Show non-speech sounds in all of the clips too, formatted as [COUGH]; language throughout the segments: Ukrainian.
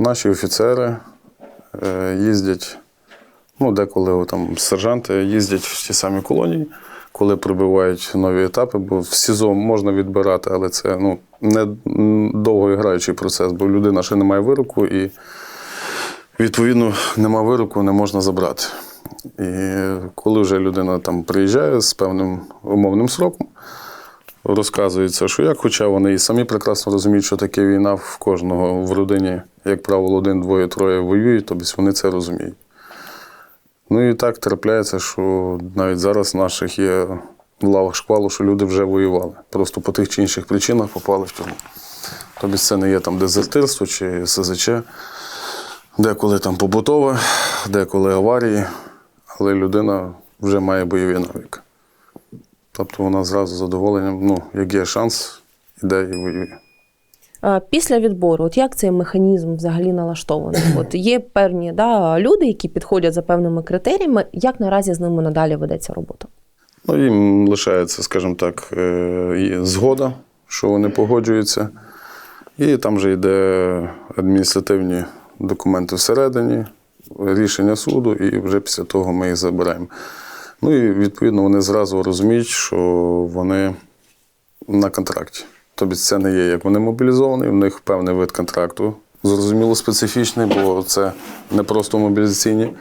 Наші офіцери е, їздять, ну, деколи там сержанти їздять в ті самі колонії, коли прибувають нові етапи, бо в СІЗО можна відбирати, але це ну, не довгоіграючий процес, бо людина ще не має вироку і відповідно нема вироку, не можна забрати. І коли вже людина там приїжджає з певним умовним сроком, розказується, що як, хоча вони і самі прекрасно розуміють, що таке війна в кожного в родині, як правило, один, двоє, троє воюють, тобто вони це розуміють. Ну і так трапляється, що навіть зараз в наших є в лавах шквалу, що люди вже воювали. Просто по тих чи інших причинах попали в тюрму. Тобто це не є там дезертирство чи СЗЧ, деколи там побутове, деколи аварії, але людина вже має бойові навики. Тобто вона зразу з задоволенням, ну, як є шанс, іде і воює. Після відбору, от як цей механізм взагалі налаштований? [CLEARS THROAT] От є певні да, люди, які підходять за певними критеріями. Як наразі з ними надалі ведеться робота? Ну, їм лишається, скажімо так, е, згода, що вони погоджуються. І там вже йде адміністративні документи всередині, рішення суду, і вже після того ми їх забираємо. Ну і відповідно вони зразу розуміють, що вони на контракті. Тобто це не є як вони мобілізовані, в них певний вид контракту, зрозуміло, специфічний, бо це не просто мобілізаційні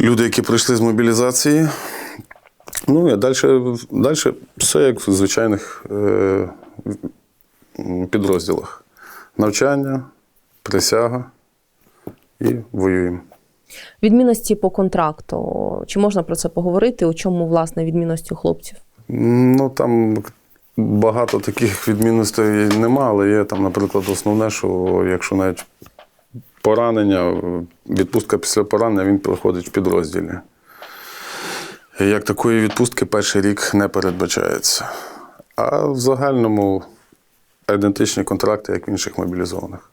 люди, які прийшли з мобілізації. Ну і далі, далі все як в звичайних е, підрозділах. Навчання, присяга і воюємо. Відмінності по контракту. Чи можна про це поговорити? У чому власне відмінності у хлопців? Ну там багато таких відмінностей нема, але є там, наприклад, основне, що якщо навіть поранення, відпустка після поранення, він проходить в підрозділі. Як такої відпустки перший рік не передбачається. А в загальному ідентичні контракти, як в інших мобілізованих.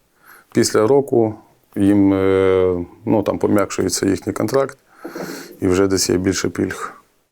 Після року їм е, ну, там, пом'якшується їхній контракт і вже десь є більше пільг.